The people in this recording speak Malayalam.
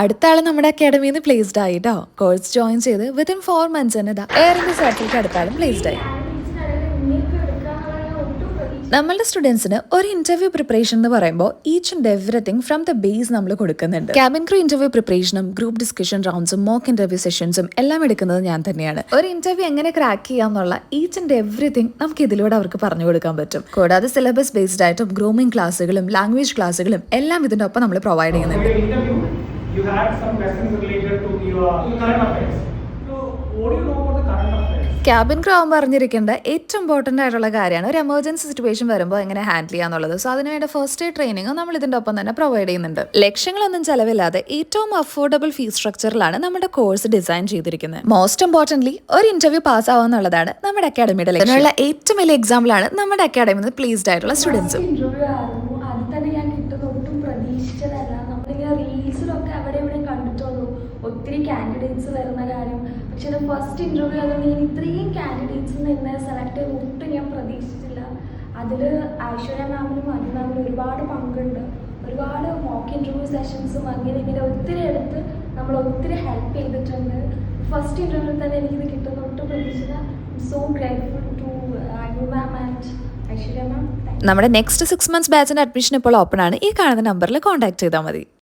അടുത്ത ആൾ നമ്മുടെ അക്കാഡമിയിൽ നിന്ന് പ്ലേസ്ഡ് ആയി കേട്ടോ കോഴ്സ് ജോയിൻ ചെയ്ത് വിത്തിൻ ഫോർ മന്ത്സ് തന്നെ ഇതാ ഇന്ത്യ സർട്ടിഫിക്കറ്റ് ആളും പ്ലേസ്ഡ് ആയി. നമ്മളുടെ സ്റ്റുഡൻസിന് ഒരു ഇന്റർവ്യൂ പ്രിപ്പറേഷൻ എന്ന് പറയുമ്പോൾ each and everything from the base നമ്മൾ കൊടുക്കുന്നുണ്ട്. ക്യാബിൻ ക്രൂ ഇന്റർവ്യൂ പ്രിപ്പറേഷനും ഗ്രൂപ്പ് ഡിസ്കഷൻ റൗണ്ട്സും മോക്ക് ഇന്റർവ്യൂ സെഷൻസും എല്ലാം എടുക്കുന്നത് ഞാൻ തന്നെയാണ്. ഒരു ഇന്റർവ്യൂ എങ്ങനെ ക്രാക്ക് ചെയ്യാന്നുള്ള ഈച്ച് ആൻഡ് എവറിത്തിങ് നമുക്ക് ഇതിലൂടെ അവർക്ക് പറഞ്ഞു കൊടുക്കാൻ പറ്റും. കൂടാതെ സിലബസ് ബേസ്ഡ് ആയിട്ടും ഗ്രൂമിംഗ് ക്ലാസ്സുകളും ലാംഗ്വേജ് ക്ലാസ്സുകളും എല്ലാം ഇതിന്റെ ഒപ്പം നമ്മൾ പ്രൊവൈഡ് ചെയ്യുന്നുണ്ട്. You had some questions related to your current affairs. So, what do you know about the current affairs? Cabin crew ആകുമ്പോൾ അറിഞ്ഞിരിക്കേണ്ട ഏറ്റവും ഇമ്പോർട്ടന്റ് ആയിട്ടുള്ള കാര്യമാണ് ഒരു എമർജൻസി സിറ്റുവേഷൻ വരുമ്പോൾ എങ്ങനെ ഹാൻഡിൽ ചെയ്യാന്നുള്ളത്. സോ അതിനുവേണ്ട ഫസ്റ്റ് എയ്ഡ് ട്രെയിനിങ് നമ്മൾ ഇതിന്റെ ഒപ്പം തന്നെ പ്രൊവൈഡ് ചെയ്യുന്നുണ്ട്. ലക്ഷ്യങ്ങളൊന്നും ചെലവില്ലാതെ ഏറ്റവും അഫോർഡബിൾ ഫീസ് സ്ട്രക്ചറിലാണ് നമ്മുടെ കോഴ്സ് ഡിസൈൻ ചെയ്തിരിക്കുന്നത്. മോസ്റ്റ് ഇമ്പോർട്ടന്റ്ലി ഒരു ഇന്റർവ്യൂ പാസ് ആവുക എന്നുള്ളതാണ് നമ്മുടെ അക്കാഡമിയുടെ ലക്ഷ്യമുള്ള ഏറ്റവും വലിയ എക്സാമ്പിളാണ് നമ്മുടെ അക്കാഡമിയിൽ നിന്ന് പ്ലീസ്ഡ് ആയിട്ടുള്ള സ്റ്റുഡൻസും ഇന്റർവ്യൂ ആയിരുന്നു അത് തന്നെ ഞാൻ കിട്ടുന്ന ഒട്ടും പ്രതീക്ഷിച്ചതല്ല നമ്മളിങ്ങനെ റീൽസിലൊക്കെ അവിടെ ഇവിടെ കണ്ടിട്ടുള്ളൂ. ഒത്തിരി കാൻഡിഡേറ്റ്സ് വരുന്ന കാര്യം. പക്ഷെ ഇത് ഫസ്റ്റ് ഇന്റർവ്യൂ ആയതുകൊണ്ട് ഞാൻ ഇത്രയും കാൻഡിഡേറ്റ്സ് നിന്ന് സെലക്ട് ചെയ്ത് ഒട്ടും ഞാൻ പ്രതീക്ഷിച്ചില്ല. അതിൽ ഐശ്വര്യ മാമിനും അനു മാമിനും ഒരുപാട് പങ്കുണ്ട്. ഒരുപാട് മോക്ക് ഇന്റർവ്യൂ സെഷൻസും അങ്ങനെ ഇങ്ങനെ ഒത്തിരി എടുത്ത് നമ്മൾ ഒത്തിരി ഹെൽപ്പ് ചെയ്തിട്ടുണ്ട്. ഫസ്റ്റ് ഇന്റർവ്യൂവിൽ തന്നെ എനിക്കിത് കിട്ടുന്ന ഒട്ടും പ്രതീക്ഷിച്ചില്ല. So grateful to Anu ma'am and Aishwarya ma'am നമ്മുടെ നെക്സ്റ്റ് സിക്സ് മന്ത്സ് ബാച്ചിന്റെ അഡ്മിഷൻ ഇപ്പോൾ ഓപ്പൺ ആണ്. ഈ കാണുന്ന നമ്പറിൽ കോൺടാക്ട് ചെയ്താൽ മതി.